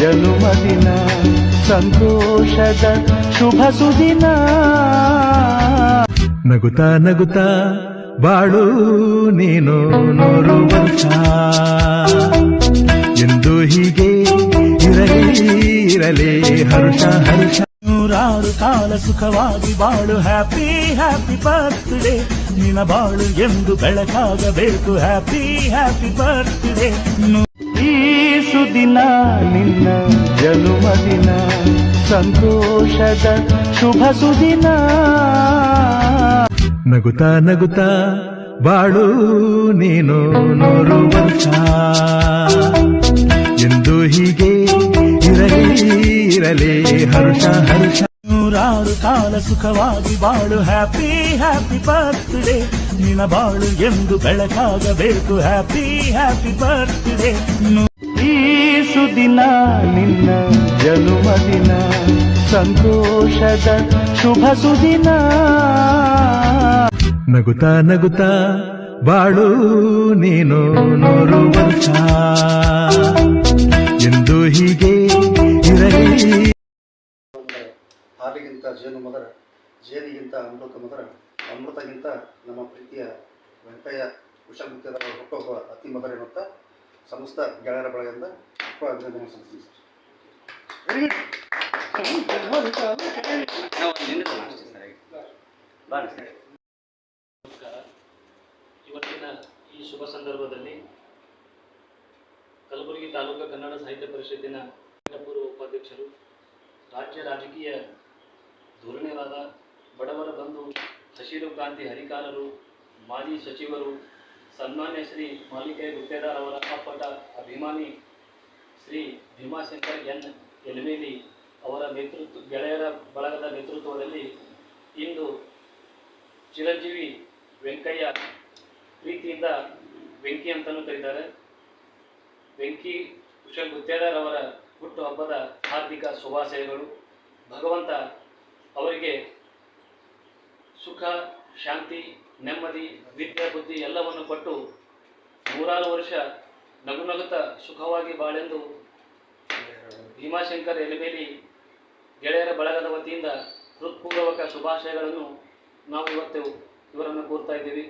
ಜನುಮದಿನ ಸಂತೋಷದ ಶುಭ ಸುದಿನ. ನಗುತ್ತಾ ನಗುತ್ತಾ ಬಾಳು ನೀನು ನೂರು ವರ್ಷ ಎಂದು ಹೀಗೆ ಇರಲಿ ಇರಲಿ ಹರ್ಷ ಹರ್ಷ. ನೂರಾರು ಕಾಲ ಸುಖವಾಗಿ ಬಾಳು, ಹ್ಯಾಪಿ ಹ್ಯಾಪಿ ಬರ್ತ್ಡೇ. ನಿನ ಬಾಳು ಎಂದು ಬೆಳಕಾಗಬೇಕು, ಹ್ಯಾಪಿ ಹ್ಯಾಪಿ ಬರ್ತ್ಡೇ. ಈ ಸುದಿನ ನಿನ್ನ ಜನುಮದಿನ ಸಂತೋಷದ ಶುಭ ಸುದಿನ. ನಗುತ್ತಾ ನಗುತ್ತಾ ಬಾಳು ನೀನು ನೂರು ವರ್ಷ ಎಂದು ಹೀಗೆ ಇರಲಿ ಇರಲಿ, ಹರ್ಷ ಹರ್ಷ. ನೂರಾರು ಕಾಲ ಸುಖವಾಗಿ ಬಾಳು ಹ್ಯಾಪಿ ಹ್ಯಾಪಿ ಬರ್ತ್ಡೇ ನಿನ್ನ ಬಾಳು ಎಂದು ಬೆಳಕಾಗಬೇಕು ಹ್ಯಾಪಿ ಹ್ಯಾಪಿ ಬರ್ತ್ಡೇ ಈ ಸುದಿನ ನಿನ್ನ ಜನುಮದಿನ ಸಂತೋಷದ ಶುಭ ಸುದಿನ. ನಗುತ್ತಾ ನಗುತ್ತಾ ಬಾಳು ನೀನು ನೂರು ವರ್ಷ ಎಂದು ಹೀಗೆ ಇರಲಿ. ಹಾಲಿಗಿಂತ ಜೇನು ಮದರ ಜೇನಿಗಿಂತ ಅಮೃತ ಮದರ ಅಮೃತಗಿಂತ ನಮ್ಮ ಪ್ರೀತಿಯ ವೆಂಕಯ್ಯ ಕುಶಲಮುಖ್ಯದ ಹುಟ್ಟುಹಬ್ಬ ಅತಿ ಎನ್ನುತ್ತಾ ಸಮಸ್ತ ಗೆಳೆಯರ ಬಳಗದಿಂದ ಅಭಿನಂದನೆ ಸಲ್ಲಿಸ್ತೀನಿ ಸರ್. ನಮಸ್ಕಾರ. ಇವತ್ತಿನ ಈ ಶುಭ ಸಂದರ್ಭದಲ್ಲಿ ಕಲಬುರಗಿ ತಾಲೂಕು ಕನ್ನಡ ಸಾಹಿತ್ಯ ಪರಿಷತ್ತಿನ ಪೂರ್ವ ಉಪಾಧ್ಯಕ್ಷರು ರಾಜ್ಯ ರಾಜಕೀಯ ಧೋರಣೆವಾದ ಬಡವರ ಬಂಧು ಹಸಿರು ಕ್ರಾಂತಿ ಹರಿಕಾರರು ಮಾಜಿ ಸಚಿವರು ಸನ್ಮಾನ್ಯ ಶ್ರೀ ಮಾಲಿಕೆ ಗುತ್ತೇದಾರ್ ಅವರ ಅಪ್ಪಟ ಅಭಿಮಾನಿ ಶ್ರೀ ಭೀಮಾಶಂಕರ್ ಎನ್ ಎಲ್ಮೇಲಿ ಅವರ ನೇತೃತ್ವ, ಗೆಳೆಯರ ಬಳಗದ ನೇತೃತ್ವದಲ್ಲಿ ಇಂದು ಚಿರಂಜೀವಿ ವೆಂಕಯ್ಯ ಪ್ರೀತಿಯಿಂದ ವೆಂಕಿ ಅಂತಲೂ ಕರೀತಾರೆ. ವೆಂಕಿ ಕುಶಲ್ ಗುತ್ತೇದಾರ್ ಅವರ ಹುಟ್ಟು ಹಬ್ಬದ ಹಾರ್ದಿಕ ಶುಭಾಶಯಗಳು. ಭಗವಂತ ಅವರಿಗೆ ಸುಖ ಶಾಂತಿ, ನೆಮ್ಮದಿ ವಿದ್ಯೆ ಬುದ್ಧಿ ಎಲ್ಲವನ್ನು ಕೊಟ್ಟು ನೂರಾರು ವರ್ಷ ನಗು ನಗುತ್ತಾ ಸುಖವಾಗಿ ಬಾಳೆಂದು ಭೀಮಾಶಂಕರ್ ಎಲೆಬೇಲಿ ಗೆಳೆಯರ ಬಳಗದ ವತಿಯಿಂದ ಹೃತ್ಪೂರ್ವಕ ಶುಭಾಶಯಗಳನ್ನು ನಾವು ಇವತ್ತು ಇವರನ್ನು ಕೋರ್ತಾ ಇದ್ದೀವಿ.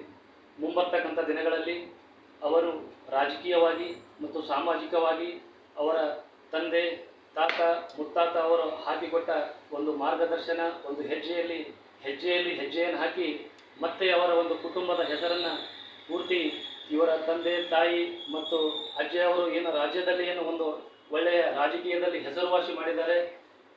ಮುಂಬರ್ತಕ್ಕಂಥ ದಿನಗಳಲ್ಲಿ ಅವರು ರಾಜಕೀಯವಾಗಿ ಮತ್ತು ಸಾಮಾಜಿಕವಾಗಿ ಅವರ ತಂದೆ, ತಾತ, ಮುತ್ತಾತ ಅವರು ಹಾಕಿಕೊಟ್ಟ ಒಂದು ಮಾರ್ಗದರ್ಶನ, ಒಂದು ಹೆಜ್ಜೆಯಲ್ಲಿ ಹೆಜ್ಜೆಯಲ್ಲಿ ಹೆಜ್ಜೆಯನ್ನು ಹಾಕಿ ಮತ್ತೆ ಅವರ ಒಂದು ಕುಟುಂಬದ ಹೆಸರನ್ನು ಪೂರ್ತಿ ಇವರ ತಂದೆ, ತಾಯಿ ಮತ್ತು ಅಜ್ಜಿಯವರು ಏನು ರಾಜ್ಯದಲ್ಲಿ ಏನು ಒಂದು ಒಳ್ಳೆಯ ರಾಜಕೀಯದಲ್ಲಿ ಹೆಸರುವಾಸಿ ಮಾಡಿದ್ದಾರೆ.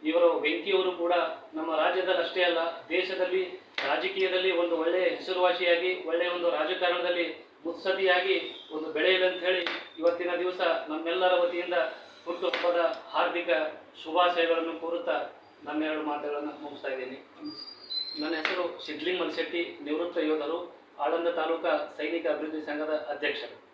ಇವರು ಬೆಂಕಿಯವರು ಕೂಡ ನಮ್ಮ ರಾಜ್ಯದಲ್ಲಿ ಅಷ್ಟೇ ಅಲ್ಲ, ದೇಶದಲ್ಲಿ, ರಾಜಕೀಯದಲ್ಲಿ ಒಂದು ಒಳ್ಳೆಯ ಹೆಸರುವಾಸಿಯಾಗಿ ಒಳ್ಳೆಯ ಒಂದು ರಾಜಕಾರಣದಲ್ಲಿ ಮುತ್ಸದಿಯಾಗಿ ಒಂದು ಬೆಳೆಯಲಿ ಅಂತ ಹೇಳಿ ಇವತ್ತಿನ ದಿವಸ ನಮ್ಮೆಲ್ಲರ ವತಿಯಿಂದ ಹುಟ್ಟುಹಬ್ಬದ ಹಾರ್ದಿಕ ಶುಭಾಶಯಗಳನ್ನು ಕೋರುತ್ತಾ ನನ್ನೆರಡು ಮಾತುಗಳನ್ನು ಮುಗಿಸ್ತಾ ಇದ್ದೀನಿ. ನನ್ನ ಹೆಸರು ಸಿಡ್ಲಿಂಗ್ ಮಲ್ಶೆಟ್ಟಿ ನಿವೃತ್ತ ಯೋಧರು ಆಳಂದ ತಾಲೂಕಾ ಸೈನಿಕ ಅಭಿವೃದ್ಧಿ ಸಂಘದ ಅಧ್ಯಕ್ಷರು.